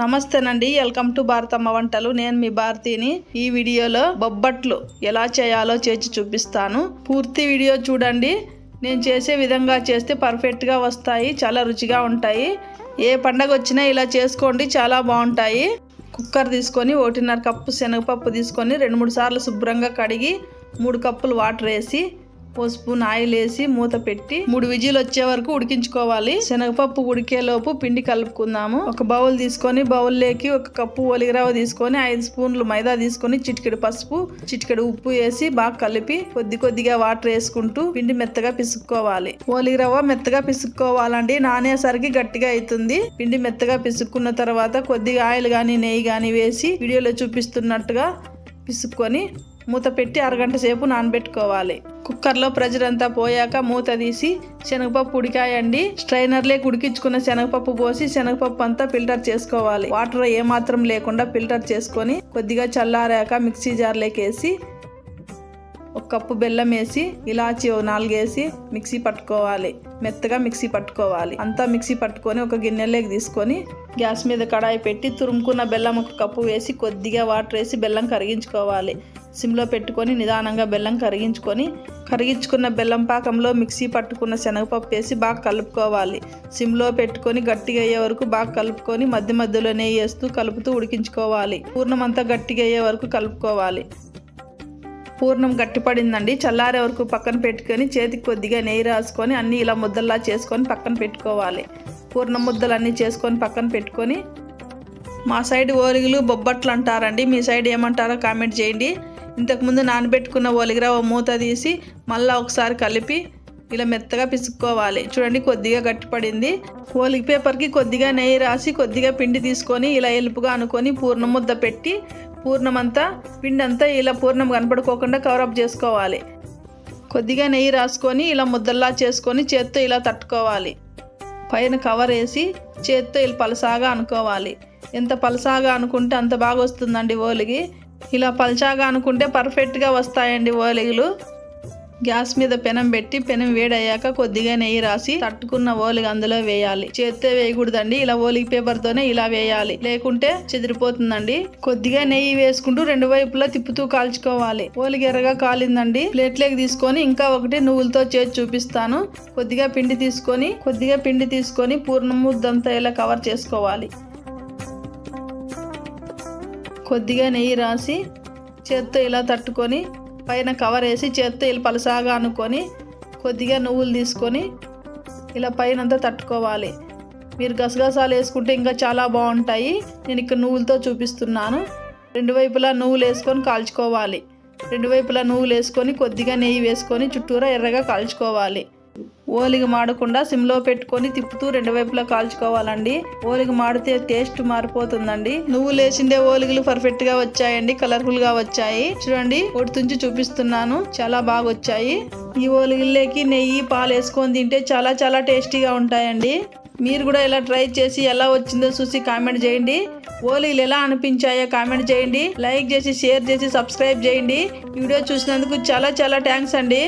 నమస్తేనండి. Welcome to Bharatamma వంటలు. నేను మీ భారతిని. ఈ వీడియోలో బొబ్బట్లు ఎలా చేయాలో చేసి చూపిస్తాను. పూర్తి వీడియో చూడండి. నేను చేసే విధంగా చేస్తే పర్ఫెక్ట్గా వస్తాయి. చాలా రుచిగా ఉంటాయి. ఏ పండగ వచ్చినా ఇలా చేసుకోండి. చాలా బాగుంటాయి. కుక్కర్ తీసుకొని ఒకటిన్నర కప్పు శనగపప్పు తీసుకొని రెండు మూడు సార్లు శుభ్రంగా కడిగి మూడు కప్పులు వాటర్ వేసి పసుపు ఆయిల్ వేసి మూత పెట్టి మూడు విజిల్ వచ్చే వరకు ఉడికించుకోవాలి. శనగపప్పు ఉడికేలోపు పిండి కలుపుకుందాము. ఒక బౌల్ తీసుకొని బౌల్లోకి ఒక కప్పు ఒలిగరవ తీసుకొని ఐదు స్పూన్లు మైదా తీసుకొని చిటికెడు పసుపు చిటికెడు ఉప్పు వేసి బాగా కలిపి కొద్ది కొద్దిగా వాటర్ వేసుకుంటూ పిండి మెత్తగా పిసుక్కోవాలి. ఓలిగరవ మెత్తగా పిసుక్కోవాలండి. నానేసరికి గట్టిగా అవుతుంది పిండి మెత్తగా పిసుక్కున్న తర్వాత కొద్దిగా ఆయిల్ కానీ నెయ్యి కానీ వేసి వీడియోలో చూపిస్తున్నట్టుగా పిసుక్కొని మూత పెట్టి అరగంట సేపు నానబెట్టుకోవాలి. కుక్కర్లో ప్రెజర్ అంతా పోయాక మూత తీసి శనగపప్పు ఉడికాయండి. స్ట్రైనర్లే ఉడికించుకున్న శనగపప్పు పోసి శనగపప్పు అంతా ఫిల్టర్ చేసుకోవాలి. వాటర్ ఏమాత్రం లేకుండా ఫిల్టర్ చేసుకొని కొద్దిగా చల్లారాక మిక్సీ జార్లోకి వేసి ఒక కప్పు బెల్లం వేసి ఇలాచి ఓ నాలుగేసి మిక్సీ పట్టుకోవాలి. మెత్తగా మిక్సీ పట్టుకోవాలి. అంతా మిక్సీ పట్టుకొని ఒక గిన్నెలోకి తీసుకొని గ్యాస్ మీద కడాయి పెట్టి తురుముకున్న బెల్లం ఒక కప్పు వేసి కొద్దిగా వాటర్ వేసి బెల్లం కరిగించుకోవాలి. సిమ్లో పెట్టుకొని నిదానంగా బెల్లం కరిగించుకొని కరిగించుకున్న బెల్లం పాకంలో మిక్సీ పట్టుకున్న శనగపప్పు వేసి బాగా కలుపుకోవాలి. సిమ్లో పెట్టుకొని గట్టిగా అయ్యే వరకు బాగా కలుపుకొని మధ్య మధ్యలో నెయ్యి వేస్తూ కలుపుతూ ఉడికించుకోవాలి. పూర్ణం అంతా గట్టిగా అయ్యే వరకు కలుపుకోవాలి. పూర్ణం గట్టిపడిందండి. చల్లారే వరకు పక్కన పెట్టుకొని చేతికి కొద్దిగా నెయ్యి రాసుకొని అన్నీ ఇలా ముద్దల్లా చేసుకొని పక్కన పెట్టుకోవాలి. పూర్ణం ముద్దలు అన్నీ చేసుకొని పక్కన పెట్టుకొని మా సైడ్ ఓలిగలు బొబ్బట్లు అంటారండి మీ సైడ్ ఏమంటారో కామెంట్ చేయండి. ఇంతకుముందు నానబెట్టుకున్న ఓలిగరవ మూత తీసి మళ్ళీ ఒకసారి కలిపి ఇలా మెత్తగా పిసుక్కోవాలి. చూడండి కొద్దిగా గట్టిపడింది. ఓలిగ పేపర్కి కొద్దిగా నెయ్యి రాసి కొద్దిగా పిండి తీసుకొని ఇలా ఎలుపుగా అనుకొని పూర్ణ ముద్ద పెట్టి పూర్ణమంతా పిండి అంతా ఇలా పూర్ణం కనపడుకోకుండా కవరప్ చేసుకోవాలి. కొద్దిగా నెయ్యి రాసుకొని ఇలా ముద్దల్లా చేసుకొని చేత్తో ఇలా తట్టుకోవాలి. పైన కవర్ వేసి చేత్తో ఇలా పలసాగా అనుకోవాలి. ఎంత పలసాగా అనుకుంటే అంత బాగా వస్తుందండి ఓలిగి. ఇలా పలచాగా అనుకుంటే పర్ఫెక్ట్గా వస్తాయండి ఓలిగలు. గ్యాస్ మీద పెనం పెట్టి పెనం వేడయ్యాక కొద్దిగా నెయ్యి రాసి తట్టుకున్న ఓలిగ అందులో వేయాలి. చేత్తే వేయకూడదండి ఇలా ఓలిగ పేపర్తోనే ఇలా వేయాలి. లేకుంటే చెదిరిపోతుందండి. కొద్దిగా నెయ్యి వేసుకుంటూ రెండు వైపులా తిప్పుతూ కాల్చుకోవాలి. ఓలిగ ఎర్రగా కాలిందండి. ప్లేట్లోకి తీసుకొని ఇంకా ఒకటి నువ్వులతో చేసి చూపిస్తాను. కొద్దిగా పిండి తీసుకొని కొద్దిగా పిండి తీసుకొని పూర్ణ ముద్దంతా ఇలా కవర్ చేసుకోవాలి. కొద్దిగా నెయ్యి రాసి చేత్తో ఇలా తట్టుకొని పైన కవర్ వేసి చేత్తో ఇలా పలసాగా అనుకొని కొద్దిగా నువ్వులు తీసుకొని ఇలా పైన అంతా తట్టుకోవాలి. మీరు గసగసాలు వేసుకుంటే ఇంకా చాలా బాగుంటాయి. నేను ఇక్కడ నువ్వులతో చూపిస్తున్నాను. రెండు వైపులా నువ్వులు వేసుకొని కాల్చుకోవాలి. రెండు వైపులా నువ్వులు వేసుకొని కొద్దిగా నెయ్యి వేసుకొని చుట్టూరా ఎర్రగా కాల్చుకోవాలి. ఓలిగ మాడకుండా సిమ్లో పెట్టుకొని తిప్పుతూ రెండు వైపులా కాల్చుకోవాలండి. ఓలిగ మాడితే టేస్ట్ మారిపోతుందండి. నువ్వు లేచిండే ఓలిగలు పర్ఫెక్ట్గా వచ్చాయండి కలర్ఫుల్గా వచ్చాయి. చూడండి ఒడితుంచి చూపిస్తున్నాను చాలా బాగా వచ్చాయి ఈ ఓలిగిల్లేకి నెయ్యి పాలు వేసుకొని తింటే చాలా చాలా టేస్టీగా ఉంటాయండి. మీరు కూడా ఇలా ట్రై చేసి ఎలా వచ్చిందో చూసి కామెంట్ చేయండి. ఓలీలు ఎలా అనిపించాయో కామెంట్ చేయండి. లైక్ చేసి షేర్ చేసి సబ్స్క్రైబ్ చేయండి. వీడియో చూసినందుకు చాలా చాలా థ్యాంక్స్ అండి.